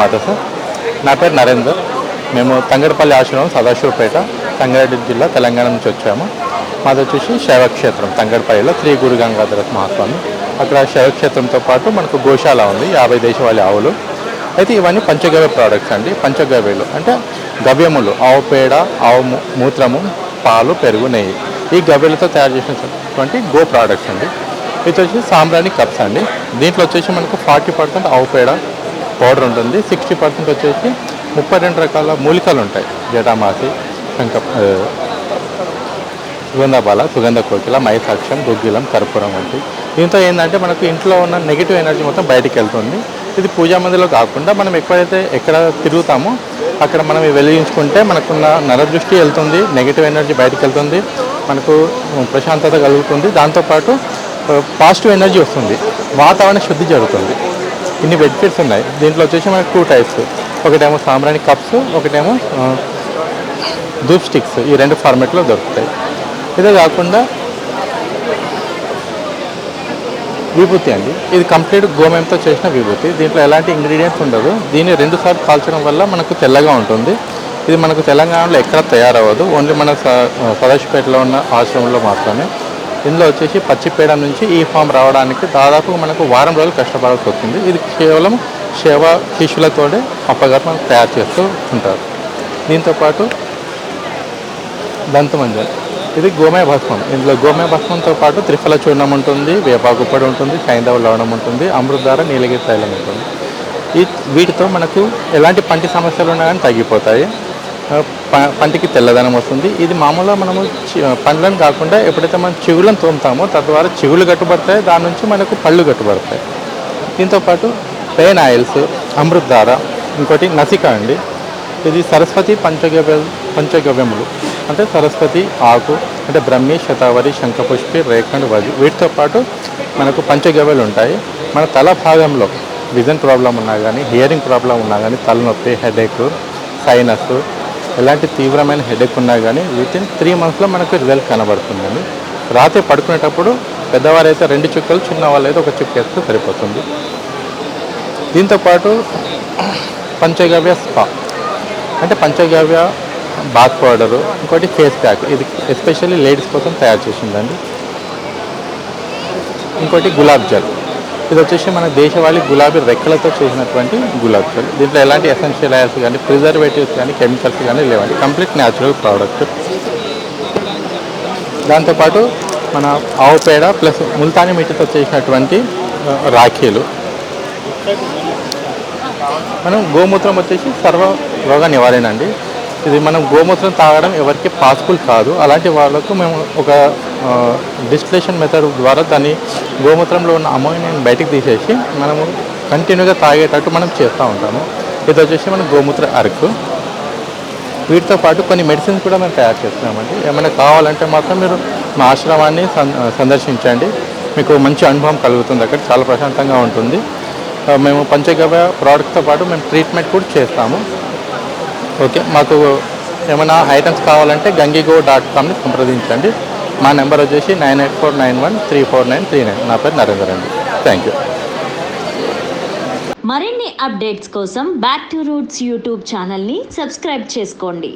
మాట సార్ నా పేరు నరేందర్. మేము తంగడపల్లి ఆశ్రమం సదాశివపేట సంగారెడ్డి జిల్లా తెలంగాణ నుంచి వచ్చాము. మాది వచ్చేసి శైవక్షేత్రం తంగడపల్లిలో శ్రీ గురు గంగాధర మహాస్వామి. అక్కడ శైవక్షేత్రంతో పాటు మనకు గోశాల ఉంది యాభై దేశవాళి ఆవులు. అయితే ఇవన్నీ పంచగవ్య ప్రోడక్ట్స్ అండి. పంచగవ్యలు అంటే గవ్యములు ఆవు పేడ ఆవు మూత్రము పాలు పెరుగు నెయ్యి. ఈ గవ్యలతో తయారు చేసినటువంటి గో ప్రోడక్ట్స్ అండి. ఇది వచ్చేసి సాంబ్రాణి కప్స్ అండి. దీంట్లో వచ్చేసి మనకు ఫార్టీ పర్సెంట్ ఆవు పేడ పౌడర్ ఉంటుంది. సిక్స్టీ పర్సెంట్ వచ్చేసి ముప్పై రెండు రకాల మూలికలు ఉంటాయి జటామాసి శంక సుగంధబాల సుగంధ కోకిల మైసాక్ష్యం గుగ్గిలం కర్పూరం వంటి. దీంతో ఏంటంటే మనకు ఇంట్లో ఉన్న నెగిటివ్ ఎనర్జీ మొత్తం బయటికి వెళ్తుంది ఇది పూజా మందిలో కాకుండా మనం ఎక్కడైతే ఎక్కడ తిరుగుతామో అక్కడ మనం వెలిగించుకుంటే మనకున్న నరదృష్టి వెళ్తుంది నెగిటివ్ ఎనర్జీ బయటికి వెళ్తుంది మనకు ప్రశాంతత కలుగుతుంది. దాంతోపాటు పాజిటివ్ ఎనర్జీ వస్తుంది. వాతావరణ శుద్ధి జరుగుతుంది. ఇన్ని బెనిఫిట్స్ ఉన్నాయి. దీంట్లో వచ్చేసి మనకు టూ టైప్స్ ఒకటేమో సాంబ్రాణి కప్స్ ఒకటేమో దూప్ ధూప్ స్టిక్స్ ఈ రెండు ఫార్మేట్లో దొరుకుతాయి. ఇదే కాకుండా విభూతి అండి. ఇది కంప్లీట్ గోమయంతో చేసిన విభూతి. దీంట్లో ఎలాంటి ఇంగ్రీడియంట్స్ ఉండదు. దీన్ని రెండు సార్లు కాల్చడం వల్ల మనకు తెల్లగా ఉంటుంది. ఇది మనకు తెలంగాణలో ఎక్కడ తయారవ్వదు. ఓన్లీ మన స- ఉన్న ఆశ్రమంలో మాత్రమే. ఇందులో వచ్చేసి పచ్చిపేడ నుంచి ఈ ఫామ్ రావడానికి దాదాపు మనకు వారం రోజులు కష్టపడాల్సి వస్తుంది. ఇది కేవలం సేవ శిష్యులతోనే అప్పగారు తయారు చేస్తూ ఉంటారు. దీంతోపాటు దంతమంజన్ ఇది గోమయ భస్మం. ఇందులో గోమయ భస్మంతో పాటు త్రిఫల చూర్ణం ఉంటుంది వేపాకు ఉంటుంది సైంధవ లవణం ఉంటుంది అమృతధార నీలగిరి తైలం ఉంటుంది. ఈ వీటితో మనకు ఎలాంటి పంటి సమస్యలు ఉన్నా కానీ తగ్గిపోతాయి. పంటికి తెల్లదనం వస్తుంది. ఇది మామూలుగా మనము చి- పండ్లను కాకుండా ఎప్పుడైతే మనం చెవులను తోముతామో తద్వారా చెవులు కట్టుబడతాయి. దాని నుంచి మనకు పళ్ళు కట్టుబడతాయి. దీంతోపాటు పెయిన్ ఆయిల్స్ అమృతధార ఇంకోటి నసిక అండి. ఇది సరస్వతి పంచగవ్య పంచగవ్యములు. అంటే సరస్వతి ఆకు అంటే బ్రహ్మి శతావరి శంఖపుష్పి రేఖండ్ వజు. వీటితో పాటు మనకు పంచగవ్యలు ఉంటాయి. మన తల భాగంలో విజన్ ప్రాబ్లం ఉన్నా కానీ హియరింగ్ ప్రాబ్లం ఉన్నా కానీ తలనొప్పి హెడేక్ సైనస్ ఎలాంటి తీవ్రమైన హెడేక్ ఉన్నా కానీ విత్ ఇన్ త్రీ మంత్స్లో మనకు రిజల్ట్ కనబడుతుందండి. రాత్రి పడుకునేటప్పుడు పెద్దవారైతే రెండు చుక్కలు చిన్న వాళ్ళైతే ఒక చుక్క వేస్తే సరిపోతుంది. దీంతోపాటు పంచగవ్య స్పా అంటే పంచగవ్య బాత్ పౌడరు ఇంకోటి ఫేస్ ప్యాక్ ఇది ఎస్పెషల్లీ లేడీస్ కోసం తయారు చేసిందండి. ఇంకోటి గులాబ్ జల్ ఇది వచ్చేసి మన దేశవాళీ గులాబీ రెక్కలతో చేసినటువంటి గులాబీ జల్ దీంట్లో ఎలాంటి ఎసెన్షియల్ ఆయిల్స్ కానీ ప్రిజర్వేటివ్స్ కానీ కెమికల్స్ కానీ లేవండి. కంప్లీట్ న్యాచురల్ ప్రోడక్ట్ దాంతోపాటు మన ఆవు పేడ ప్లస్ ముల్తాని మిట్టితో చేసినటువంటి రాఖీలు. మనం గోమూత్రం వచ్చేసి సర్వ రోగ నివారణ అండి. ఇది మనం గోమూత్రం తాగడం ఎవరికి పాసిబుల్ కాదు. అలాంటి వాళ్ళకు మేము ఒక డిస్టిలేషన్ మెథడ్ ద్వారా దాన్ని గోమూత్రంలో ఉన్న అమోనియాని బయటకు తీసేసి మనము కంటిన్యూగా తాగేటట్టు మనం చేస్తూ ఉంటాము. ఇది వచ్చేసి మన గోమూత్ర అరకు. వీటితో పాటు కొన్ని మెడిసిన్స్ కూడా మేము తయారు చేస్తున్నామండి. ఏమైనా కావాలంటే మాత్రం మీరు మా ఆశ్రమాన్ని సందర్శించండి. మీకు మంచి అనుభవం కలుగుతుంది అక్కడ. చాలా ప్రశాంతంగా ఉంటుంది. మేము పంచగవ్య ప్రోడక్ట్తో పాటు మేము ట్రీట్మెంట్ కూడా చేస్తాము. ఓకే మాకు ఏమైనా ఐటమ్స్ కావాలంటే గంగిగో డాట్ కామ్ని సంప్రదించండి. మా నెంబర్ వచ్చేసి nine eight four nine one three four nine three nine. నా పేరు నరేందర్ అండి. థ్యాంక్ యూ మరిన్ని అప్డేట్స్ కోసం బ్యాక్ టు రూట్స్ యూట్యూబ్ ఛానల్ని సబ్స్క్రైబ్ చేసుకోండి.